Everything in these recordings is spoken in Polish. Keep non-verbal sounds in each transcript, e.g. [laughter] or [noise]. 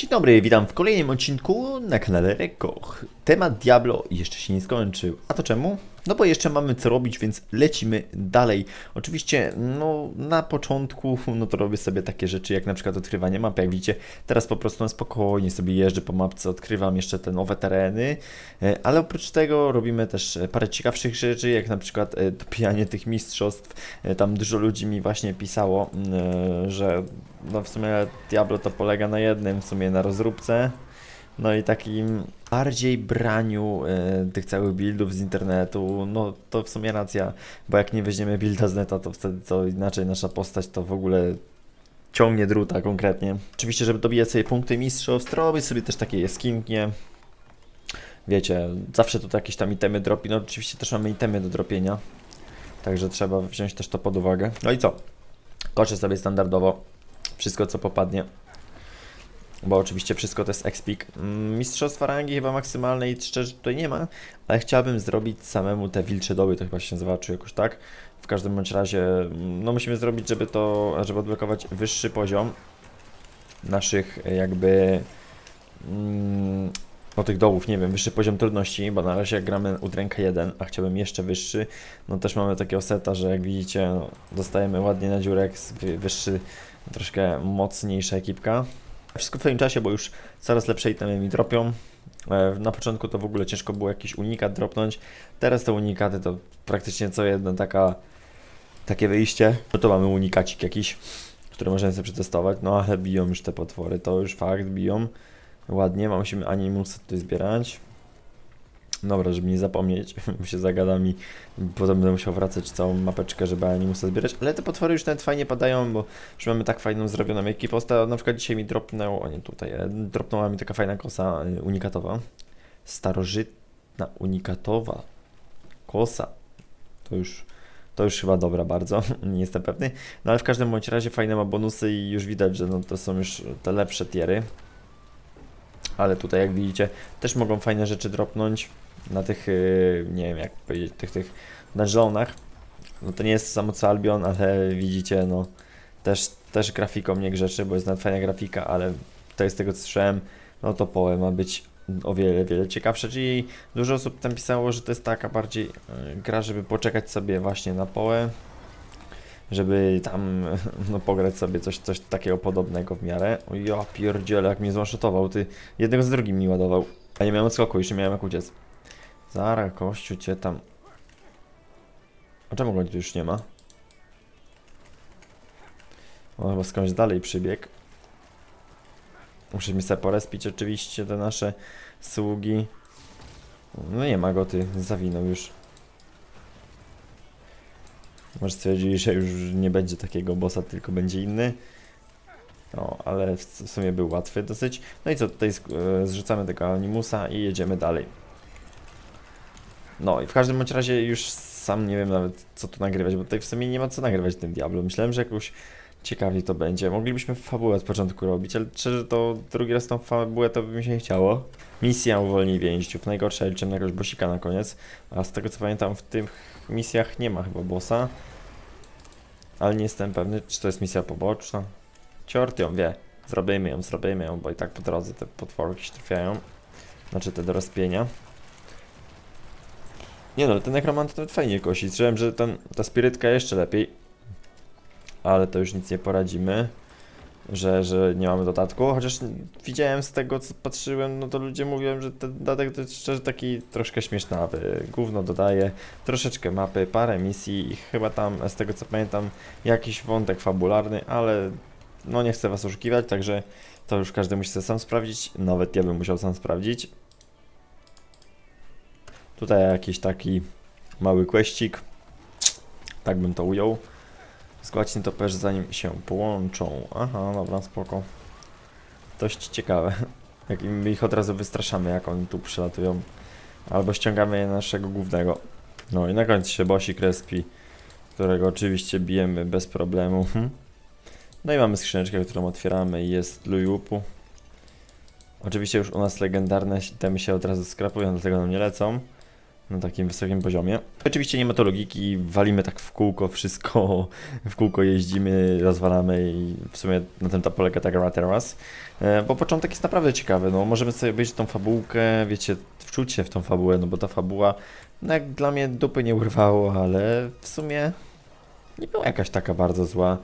Dzień dobry, witam w kolejnym odcinku na kanale Rekoch. Temat Diablo jeszcze się nie skończył. A to czemu? No bo jeszcze mamy co robić, więc lecimy dalej. Oczywiście, no na początku, no to robię sobie takie rzeczy jak na przykład odkrywanie map. Jak widzicie, teraz po prostu spokojnie sobie jeżdżę po mapce, odkrywam jeszcze te nowe tereny, E, ale oprócz tego robimy też e, parę ciekawszych rzeczy, jak na przykład e, dopijanie tych mistrzostw. Tam dużo ludzi mi właśnie pisało, mm, że no w sumie Diablo to polega na jednym, w sumie na rozróbce. No i takim bardziej braniu e, tych całych buildów z internetu, no to w sumie racja, bo jak nie weźmiemy builda z neta, to wtedy to inaczej nasza postać to w ogóle ciągnie druta konkretnie. Oczywiście, żeby dobijać sobie punkty mistrzostw, robić sobie też takie jaskinki. Wiecie, zawsze tu jakieś tam itemy dropi, no oczywiście też mamy itemy do dropienia, także trzeba wziąć też to pod uwagę. No i co? Koczę sobie standardowo wszystko co popadnie. Bo oczywiście wszystko to jest expik. Mm, Mistrzostwa rangi chyba maksymalnej szczerze tutaj nie ma, ale chciałbym zrobić samemu te wilcze doły, to chyba się nazywa, czy jakoś tak. W każdym bądź razie, mm, no musimy zrobić, żeby to, żeby odblokować wyższy poziom naszych e, jakby mm, no tych dołów, nie wiem, wyższy poziom trudności, bo na razie jak gramy u ręka 1, a chciałbym jeszcze wyższy, no też mamy takiego seta, że jak widzicie, no, dostajemy ładnie na dziurek, wyższy, troszkę mocniejsza ekipka. Wszystko w swoim czasie, bo już coraz lepsze itemy mi dropią. E, Na początku to w ogóle ciężko było jakiś unikat dropnąć, teraz te unikaty to praktycznie co jedno taka, takie wyjście. No to mamy unikacik jakiś, który możemy sobie przetestować, no ale biją już te potwory, to już fakt, biją ładnie, musimy animusy tutaj zbierać. Dobra, żeby nie zapomnieć, [laughs] bo się zagada mi, potem będę musiał wracać całą mapeczkę, żeby animusa zbierać, ale te potwory już nawet fajnie padają, bo już mamy tak fajną zrobioną ekipę. Na przykład dzisiaj mi dropnął, o nie tutaj, e, dropnęła mi taka fajna kosa e, unikatowa, starożytna unikatowa kosa, to już, to już chyba dobra bardzo, [laughs] nie jestem pewny, no ale w każdym bądź razie fajne ma bonusy i już widać, że no to są już te lepsze tiery. Ale tutaj jak widzicie też mogą fajne rzeczy dropnąć na tych, yy, nie wiem jak powiedzieć, tych, tych dungeonach. No to nie jest samo co Albion, ale widzicie, no też, też grafiką nie grzeczy, bo jest nawet fajna grafika, ale tutaj z tego co słyszałem, no to poe ma być o wiele, wiele ciekawsze, czyli dużo osób tam pisało, że to jest taka bardziej yy, gra, żeby poczekać sobie właśnie na poe, żeby tam [laughs] no, pograć sobie coś, coś takiego podobnego w miarę. O ja pierdziele, jak mnie zwanshotował, ty jednego z drugim mi ładował. A nie miałem już nie miałem jak uciec. Zara, kościół cię tam. A czemu go tu już nie ma? On chyba skądś dalej przybiegł. Muszę mi sobie porespić oczywiście te nasze sługi. No nie ma go, ty zawinął już. Może stwierdzili, że już nie będzie takiego bossa, tylko będzie inny. No, ale w sumie był łatwy dosyć. No i co, tutaj e, zrzucamy tego animusa i jedziemy dalej. No i w każdym bądź razie już sam nie wiem nawet co tu nagrywać, bo tutaj w sumie nie ma co nagrywać tym Diablo. Myślałem, że jakoś ciekawiej to będzie. Moglibyśmy fabułę od początku robić, ale szczerze to drugi raz tą fabułę to by mi się nie chciało. Misja uwolni więźniów. Najgorsza liczyłem na jakiegoś bosika na koniec. A z tego co pamiętam w tych misjach nie ma chyba bossa. Ale nie jestem pewny, czy to jest misja poboczna. Ciort ją wie. Zrobimy ją, zrobimy ją, bo i tak po drodze te potworki się trafiają. Znaczy te do rozpienia. Nie no, ale ten nekromant to fajnie kosi. Słyszałem, że ten, ta spirytka jeszcze lepiej. Ale to już nic nie poradzimy. Że, że nie mamy dodatku, chociaż widziałem z tego co patrzyłem, no to ludzie mówią, że ten dodatek to jest szczerze taki troszkę śmiesznawy. Gówno dodaje, troszeczkę mapy, parę misji i chyba tam z tego co pamiętam jakiś wątek fabularny, ale no nie chcę was oszukiwać, także to już każdy musi sobie sam sprawdzić, nawet ja bym musiał sam sprawdzić. Tutaj jakiś taki mały questik, tak bym to ujął. Zgładź nietoperz zanim się połączą. Aha, dobra, spoko. Dość ciekawe. [laughs] Jak im- ich od razu wystraszamy, jak oni tu przylatują. Albo ściągamy naszego głównego. No i na końcu się bosik respi, którego oczywiście bijemy bez problemu. Hm. No i mamy skrzyneczkę, którą otwieramy i jest Luyupu. Oczywiście już u nas legendarne itemy się od razu skrapują, dlatego nam nie lecą. Na takim wysokim poziomie. Oczywiście nie ma to logiki, walimy tak w kółko wszystko, [laughs] w kółko jeździmy, rozwalamy i w sumie na tym ta polega ta gra teraz. E, Bo początek jest naprawdę ciekawy, no możemy sobie obejrzeć tą fabułkę, wiecie, wczuć się w tą fabułę, no bo ta fabuła, no jak dla mnie dupy nie urwało, ale w sumie nie była jakaś taka bardzo zła.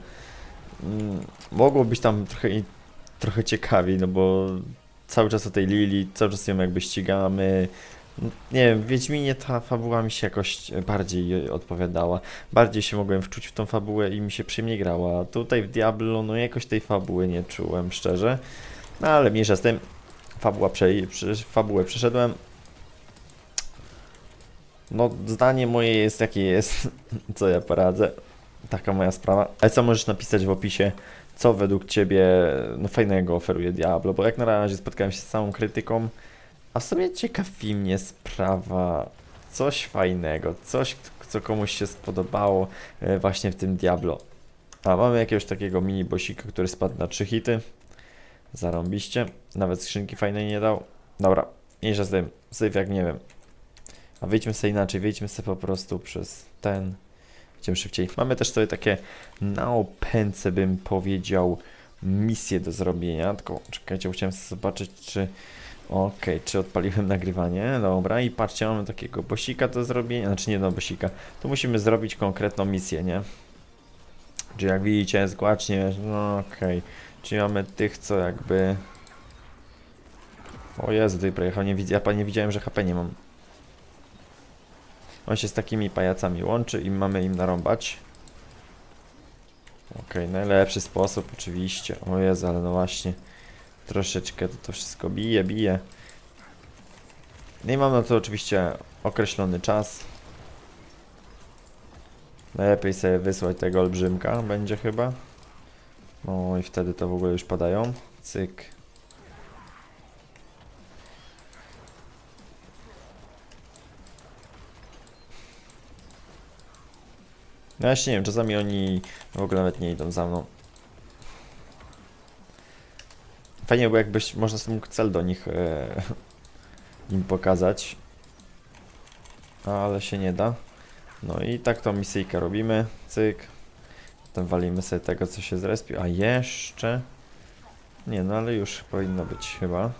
Mm, Mogło być tam trochę, trochę ciekawiej, no bo cały czas o tej Lili, cały czas ją jakby ścigamy. Nie wiem, w Wiedźminie ta fabuła mi się jakoś bardziej odpowiadała. Bardziej się mogłem wczuć w tą fabułę i mi się przyjemnie grała. Tutaj w Diablo, no jakoś tej fabuły nie czułem, szczerze. No ale mniejsza z tym, fabuła prze, prze, fabułę przeszedłem. No, zdanie moje jest jakie jest, [laughs] co ja poradzę. Taka moja sprawa. Ale co możesz napisać w opisie, co według Ciebie no, fajnego oferuje Diablo? Bo jak na razie spotkałem się z całą krytyką, a w sumie ciekawi mnie sprawa, coś fajnego, coś, co komuś się spodobało e, właśnie w tym Diablo. A mamy jakiegoś takiego mini bosika, który spadł na 3 hity. Zarąbiście. Nawet skrzynki fajnej nie dał. Dobra, mniejsza z tym. Syf jak nie wiem. A wyjdźmy sobie inaczej, wyjdźmy sobie po prostu przez ten. Idziemy szybciej. Mamy też sobie takie na opęce bym powiedział misje do zrobienia. Tylko czekajcie, chciałem zobaczyć czy... Okej, czy odpaliłem nagrywanie? Dobra, i patrzcie, mamy takiego bosika do zrobienia, znaczy nie no bosika. Tu musimy zrobić konkretną misję, nie? Czy jak widzicie, zgłacznie, no okej. Czyli mamy tych, co jakby... O Jezu, tutaj nie widzę, ja nie widziałem, że HP nie mam. On się z takimi pajacami łączy i mamy im narąbać. Okej, najlepszy sposób oczywiście. O Jezu, ale no właśnie. Troszeczkę to, to wszystko bije, bije. No i mam na to oczywiście określony czas. Najlepiej sobie wysłać tego olbrzymka, będzie chyba. No i wtedy to w ogóle już padają. Cyk. No ja się nie wiem, czasami oni w ogóle nawet nie idą za mną. Fajnie, bo jakbyś można sobie mógł cel do nich e, [laughs] im pokazać. Ale się nie da. No i tak tą misyjkę robimy. Cyk. Potem walimy sobie tego, co się zrespił. A jeszcze... Nie, no ale już powinno być chyba.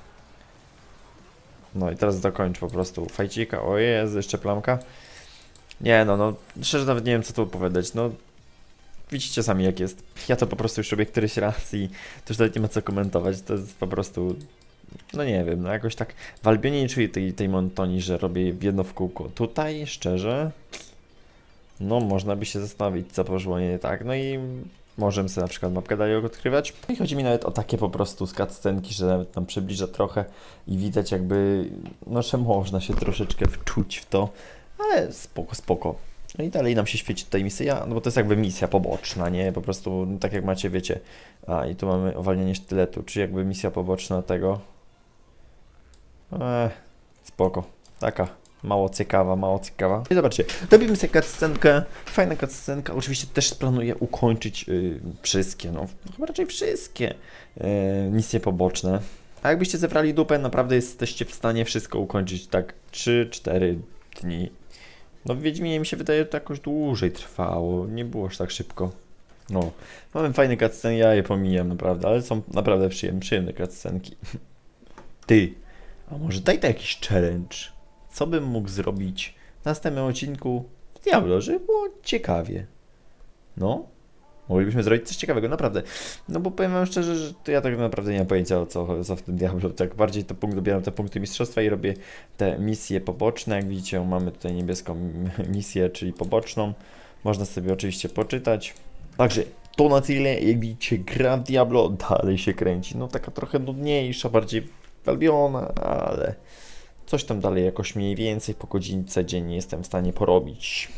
No i teraz dokończ po prostu fajcika. O Jezu, jeszcze plamka. Nie no, no szczerze nawet nie wiem co tu opowiadać. No widzicie sami jak jest. Ja to po prostu już robię któryś raz i to już nawet nie ma co komentować. To jest po prostu... No nie wiem, no jakoś tak w Albionie nie czuję tej, tej że robię jedno w kółko. Tutaj, szczerze, no można by się zastanowić, co poszło nie tak. No i możemy sobie na przykład mapkę dalej odkrywać. I chodzi mi nawet o takie po prostu scenki, że nawet nam przybliża trochę i widać jakby, no że można się troszeczkę wczuć w to, ale spoko, spoko. No i dalej nam się świeci tutaj misja, no bo to jest jakby misja poboczna, nie? Po prostu, tak jak macie, wiecie. A i tu mamy owalnianie sztyletu, czy jakby misja poboczna tego. Eee, spoko. Taka mało ciekawa, mało ciekawa. I zobaczcie, robimy sobie cutscenkę, fajna cutscenka. Oczywiście też planuję ukończyć y, wszystkie, no chyba raczej wszystkie y, misje poboczne. A jakbyście zebrali dupę, naprawdę jesteście w stanie wszystko ukończyć tak 3-4 dni. No w Wiedźminie mi się wydaje, że to jakoś dłużej trwało, nie było aż tak szybko. No, mamy fajne cutsceny, ja je pomijam naprawdę, ale są naprawdę przyjemne, przyjemne cutscenki. [laughs] Ty, a może daj to jakiś challenge? Co bym mógł zrobić w następnym odcinku w Diablo, żeby było ciekawie? No, moglibyśmy zrobić coś ciekawego, naprawdę. No bo powiem wam szczerze, że to ja tak naprawdę nie mam pojęcia o co, co w tym Diablo. Tak bardziej to punkt, dobieram te punkty mistrzostwa i robię te misje poboczne. Jak widzicie, mamy tutaj niebieską [laughs] misję, czyli poboczną. Można sobie oczywiście poczytać. Także to na tyle. Jak widzicie, gra w Diablo dalej się kręci. No taka trochę nudniejsza, bardziej walbiona, ale coś tam dalej jakoś mniej więcej po godzince dziennie jestem w stanie porobić.